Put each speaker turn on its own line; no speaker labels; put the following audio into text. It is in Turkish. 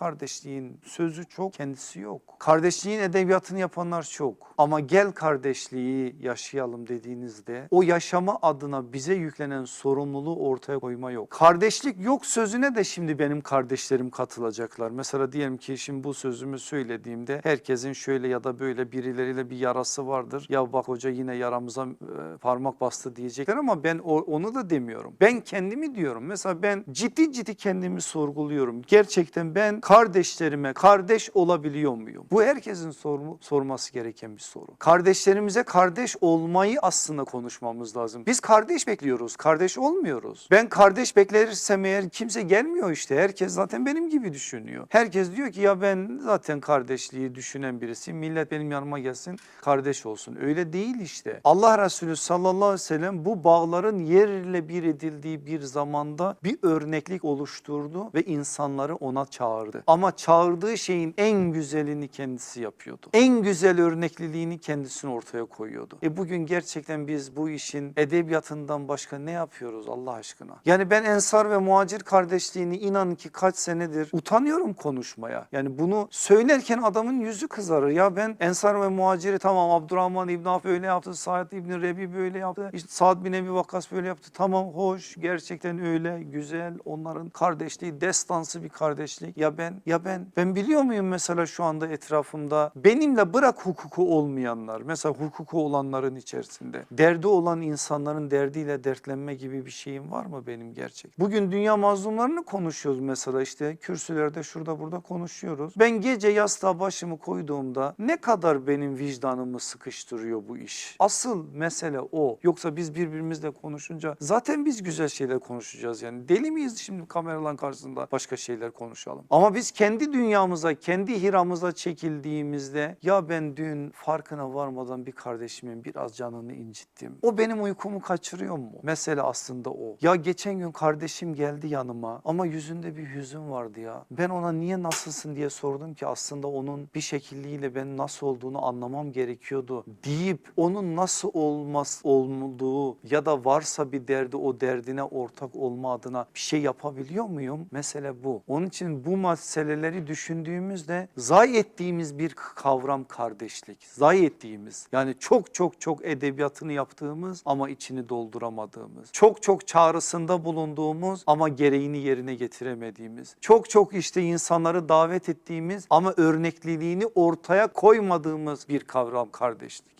kardeşliğin sözü çok kendisi yok. Kardeşliğin edebiyatını yapanlar çok. Ama gel kardeşliği yaşayalım dediğinizde o yaşama adına bize yüklenen sorumluluğu ortaya koyma yok. Kardeşlik yok sözüne de şimdi benim kardeşlerim katılacaklar. Mesela diyelim ki şimdi bu sözümü söylediğimde herkesin şöyle ya da böyle birileriyle bir yarası vardır. Ya bak hoca yine yaramıza e, parmak bastı diyecekler ama ben onu da demiyorum. Ben kendimi diyorum. Mesela ben ciddi ciddi kendimi sorguluyorum. Gerçekten ben kardeşlerime kardeş olabiliyor muyum? Bu herkesin sormu- sorması gereken bir soru. Kardeşlerimize kardeş olmayı aslında konuşmamız lazım. Biz kardeş bekliyoruz, kardeş olmuyoruz. Ben kardeş beklersem eğer kimse gelmiyor işte. Herkes zaten benim gibi düşünüyor. Herkes diyor ki ya ben zaten kardeşliği düşünen birisiyim. Millet benim yanıma gelsin, kardeş olsun. Öyle değil işte. Allah Resulü sallallahu aleyhi ve sellem bu bağların yerle bir edildiği bir zamanda bir örneklik oluşturdu ve insanları ona çağırdı. Ama çağırdığı şeyin en güzelini kendisi yapıyordu. En güzel örnekliliğini kendisini ortaya koyuyordu. E bugün gerçekten biz bu işin edebiyatından başka ne yapıyoruz Allah aşkına? Yani ben Ensar ve Muhacir kardeşliğini inanın ki kaç senedir utanıyorum konuşmaya. Yani bunu söylerken adamın yüzü kızarır. Ya ben Ensar ve Muhacir'i tamam Abdurrahman İbn Avf öyle yaptı, Sa'd İbn Rebi böyle yaptı, işte Sa'd bin Ebi Vakkas böyle yaptı. Tamam hoş gerçekten öyle güzel onların kardeşliği destansı bir kardeşlik. Ya ben ya ben ben biliyor muyum mesela şu anda etrafımda benimle bırak hukuku olmayanlar mesela hukuku olanların içerisinde derdi olan insanların derdiyle dertlenme gibi bir şeyim var mı benim gerçek? Bugün dünya mazlumlarını konuşuyoruz mesela işte kürsülerde şurada burada konuşuyoruz. Ben gece yastığa başımı koyduğumda ne kadar benim vicdanımı sıkıştırıyor bu iş? Asıl mesele o. Yoksa biz birbirimizle konuşunca zaten biz güzel şeyler konuşacağız yani. Deli miyiz şimdi kameraların karşısında başka şeyler konuşalım? Ama biz kendi dünyamıza, kendi hiramıza çekildiğimizde ya ben dün farkına varmadan bir kardeşimin biraz canını incittim. O benim uykumu kaçırıyor mu? Mesele aslında o. Ya geçen gün kardeşim geldi yanıma ama yüzünde bir hüzün vardı ya. Ben ona niye nasılsın diye sordum ki aslında onun bir şekilliyle ben nasıl olduğunu anlamam gerekiyordu deyip onun nasıl olmaz olduğu ya da varsa bir derdi o derdine ortak olma adına bir şey yapabiliyor muyum? Mesele bu. Onun için bu meseleleri düşündüğümüzde zayi ettiğimiz bir kavram kardeşlik. Zayi ettiğimiz yani çok çok çok edebiyatını yaptığımız ama içini dolduramadığımız. Çok çok çağrısında bulunduğumuz ama gereğini yerine getiremediğimiz. Çok çok işte insanları davet ettiğimiz ama örnekliliğini ortaya koymadığımız bir kavram kardeşlik.